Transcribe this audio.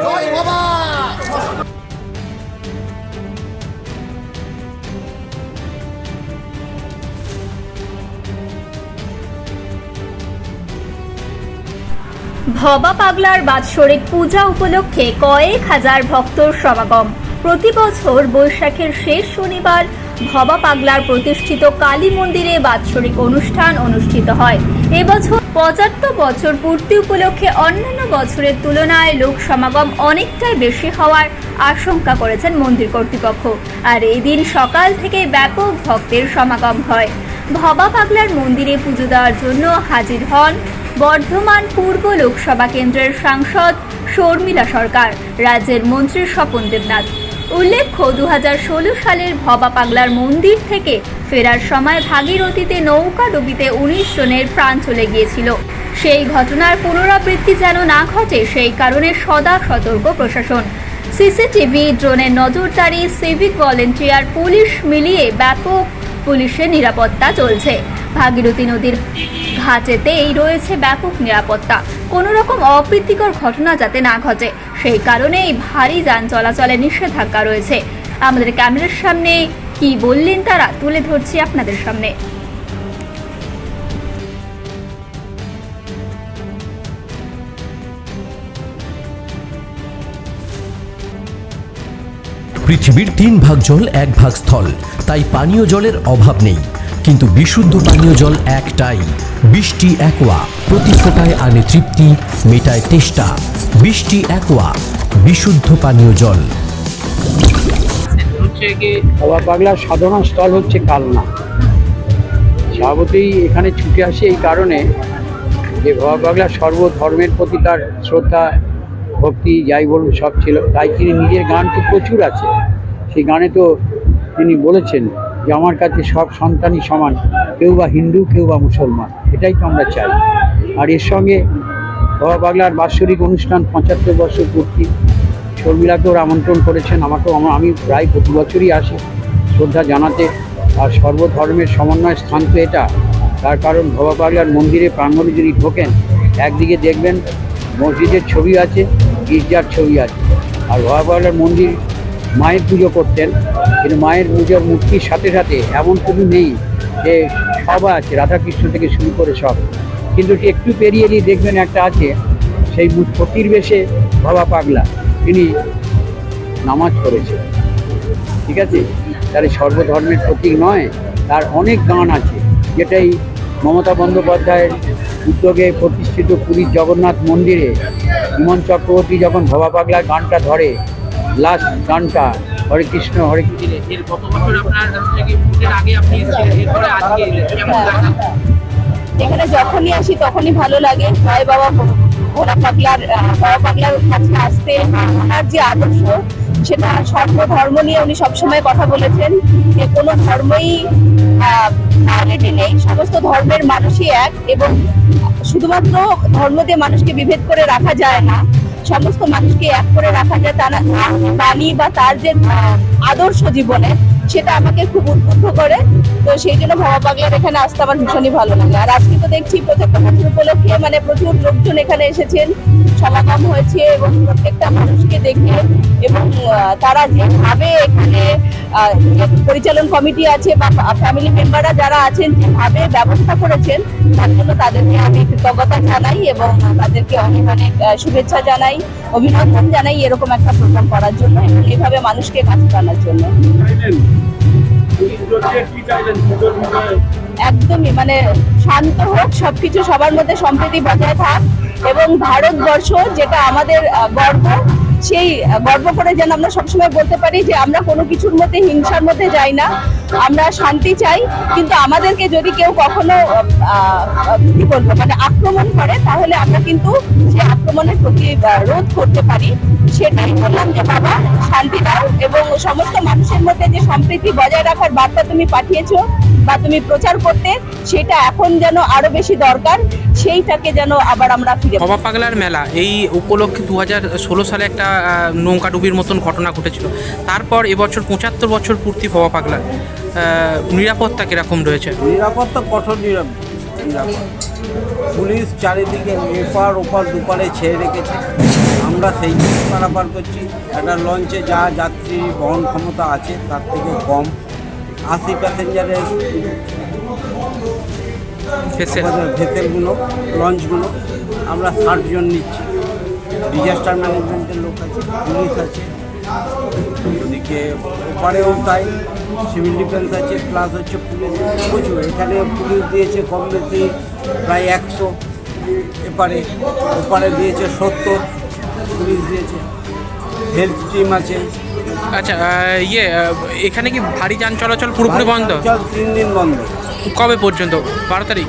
জয় বাবা। ভবা পাগলার বাৎসরিক পূজা উপলক্ষে কয়েক হাজার ভক্তর সমাগম। প্রতি বছর বৈশাখের শেষ শনিবার ভবা পাগলার প্রতিষ্ঠিত কালী মন্দিরে বাৎসরিক অনুষ্ঠান অনুষ্ঠিত হয়। এবছর পঁচাত্তর বছর পূর্তি উপলক্ষে অন্যান্য বছরের তুলনায় লোক সমাগম অনেকটাই বেশি হওয়ার আশঙ্কা করেছেন মন্দির কর্তৃপক্ষ। আর এই দিন সকাল থেকে ব্যাপক ভক্তের সমাগম হয়। ভবা পাগলার মন্দিরে পুজো দেওয়ার জন্য হাজির হন বর্ধমান পূর্ব লোকসভা কেন্দ্রের সাংসদ শর্মিলা সরকার, রাজ্যের মন্ত্রী স্বপন দেবনাথ। উল্লেখ্য দু হাজার ষোলো সালের ভবা পাগলার মন্দির থেকে ফেরার সময় ভাগীরথীতে নৌকা ডুবিতে উনিশ জনের প্রাণ চলে গিয়েছিল। সেই ঘটনার পুনরাবৃত্তি যেন না ঘটে, সেই কারণে সদা সতর্ক প্রশাসন। সিসিটিভি, ড্রোনের নজরদারি, সিভিক ভলেন্টিয়ার, পুলিশ মিলিয়ে ব্যাপক পুলিশের নিরাপত্তা চলছে। ভাগীরথী নদীর ঘাটেতেই রয়েছে ব্যাপক নিরাপত্তা। কোনো রকম অপ্রীতিকর ঘটনা যাতে না ঘটে, সেই কারণেই ভারী যান চলাচলে নিষেধাজ্ঞা রয়েছে। আমাদের ক্যামেরার সামনে কি বললেন তারা তুলে ধরছি আপনাদের সামনে। পৃথিবীর তিন ভাগ জল, এক ভাগ স্থল। তাই পানীয় জলের অভাব নেই। কিন্তু বিশুদ্ধ পানীয় জল একটাই। বৃষ্টি একোয়া, প্রতি ফোটায় আনে তৃপ্তি, মেটায় তেষ্টা। বৃষ্টি একোয়া, বিশুদ্ধ পানীয় জল। হচ্ছে কি সাধনা স্থল হচ্ছে কালনা। স্বভাবতই এখানে ছুটে আসে এই কারণে যে বাবা পাগলার সর্বধর্মের প্রতি তার শ্রদ্ধা ভক্তি, যাই বলুন, সব ছিল। তাই তিনি নিজের গান তো প্রচুর আছে। সেই গানে তো তিনি বলেছেন যে, আমার কাছে সব সন্তানই সমান, কেউ বা হিন্দু, কেউ বা মুসলমান। এটাই তো আমরা চাই। আর এর সঙ্গে বাবা পাগলার বাৎসরিক অনুষ্ঠান পঁচাত্তর বছর পূর্তি। শর্মিলাকেও আমন্ত্রণ করেছেন। আমাকেও, আমা- প্রায় প্রতি বছরই আসি শ্রদ্ধা জানাতে। আর সর্বধর্মের সমন্বয় স্থান তো এটা। তার কারণ ভবা পাগলার মন্দিরে প্রাঙ্গণে যদি ঢোকেন, একদিকে দেখবেন মসজিদের ছবি আছে গির্জার ছবি আছে। আর ভবা পাগলার মন্দির মায়ের পুজো করতেন। কিন্তু মায়ের পুজোর মূর্তির সাথে সাথে এমন কিছু নেই যে সব আছে, রাধাকৃষ্ণ থেকে শুরু করে সব। কিন্তু একটু পেরিয়ে দিয়ে দেখবেন একটা আছে, সেই ফকির বেশে বাবা পাগলা। তিনি নামাজ পড়েছেন ঠিক আছে? তাহলে সর্বধর্মের প্রতীক নয়, তার অনেক গান আছে। যেটাই মমতা বন্দ্যোপাধ্যায়ের উদ্যোগে প্রতিষ্ঠিত পুরীর জগন্নাথ মন্দিরে বিমন চক্রবর্তী যখন ভবা পাগলার গানটা ধরে লাস্ট গানটা হরে কৃষ্ণ হরে এখানে যখনই আসি তখনই ভালো লাগে। হয় বাবা ভোলা পাগলার বাবা পাগলার কাছে আসতে ওনার যে আদর্শ সেটা সর্ব ধর্ম নিয়ে উনি সবসময় কথা বলেছেন যে কোনো ধর্মই নেই। সমস্ত ধর্মের মানুষই এক এবং শুধুমাত্র ধর্ম দিয়ে মানুষকে বিভেদ করে রাখা যায় না, সমস্ত মানুষকে এক করে রাখা যায়। তার বাণী বা তার যে আদর্শ জীবনে সেটা আমাকে খুব উদ্বুদ্ধ করে। তো সেই জন্য ভবা পাগলার এখানে আসতে আমার ভীষণই ভালো লাগে। আর আজকে তো দেখছি পঁচাত্তর বছর উপলক্ষে মানে প্রচুর লোকজন এখানে এসেছেন। সমাগম হয়েছে এবং প্রত্যেকটা মানুষকে দেখে এবং তারা যেভাবে এখানে পরিচালন কমিটি আছে বা ফ্যামিলি মেম্বাররা যারা আছেন যেভাবে ব্যবস্থা করেছেন, তার জন্য তাদেরকে আমি কৃতজ্ঞতা জানাই এবং তাদেরকে অনেক অনেক শুভেচ্ছা জানাই, অভিনন্দন জানাই এরকম একটা প্রোগ্রাম করার জন্য এবং এইভাবে মানুষকে কাছে টানার জন্য। একদমই মানে শান্ত হোক সবকিছু সবার মধ্যে সম্প্রীতি বজায় থাক এবং ভারতবর্ষ যেটা আমাদের গর্ব সেই গর্ব করে যেন আমরা সবসময় বলতে পারি যে আমরা কোনো কিছুর মধ্যে হিংসার মধ্যে যাই না। আমরা শান্তি চাই কিন্তু আমাদেরকে যদি কেউ কখনো কি বলব মানে আক্রমণ করে তাহলে আমরা কিন্তু সেই আক্রমণের প্রতি রোধ করতে পারি। সেটাই বললাম যে বাবা শান্তি দাও এবং সমস্ত মানুষের মধ্যে যে সম্প্রীতি বজায় রাখার বার্তা তুমি পাঠিয়েছো বা তুমি প্রচার করতে সেটা এখন যেন আরও বেশি দরকার সেইটাকে যেন আবার আমরা ফিরে। ভবা পাগলার মেলা এই উপলক্ষে দু হাজার ষোলো সালে একটা নৌকা ডুবির মতন ঘটনা ঘটেছিল। তারপর এবছর পঁচাত্তর বছর পূর্তি ভবা পাগলার। নিরাপত্তা কীরকম রয়েছে? নিরাপত্তা কঠোর নিরাপত্তা। পুলিশ চারিদিকে এপার ওপার দুপারে ছেড়ে রেখেছে। আমরা সেই দিকে পারাপার করছি। একটা লঞ্চে যা যাত্রী বহন ক্ষমতা আছে তার থেকে কম। আশি প্যাসেঞ্জারের ভেসেল। ভেসেলগুলো লঞ্চগুলো আমরা ষাট জন নিচ্ছি। ডিজাস্টার ম্যানেজমেন্টের লোক আছে পুলিশ আছে। ওদিকে ওপারেও তাই সিভিল ডিফেন্স আছে প্লাস হচ্ছে পুলিশ। প্রচুর। এখানে পুলিশ দিয়েছে কম বেশি প্রায় একশো এপারে ওপারে দিয়েছে সত্তর পুলিশ দিয়েছে হেলথ টিম আছে। আচ্ছা ইয়ে এখানে কি ভারী যান চলাচল পুরোপুরি বন্ধ? তিন দিন বন্ধ। কবে পর্যন্ত? বারো তারিখ।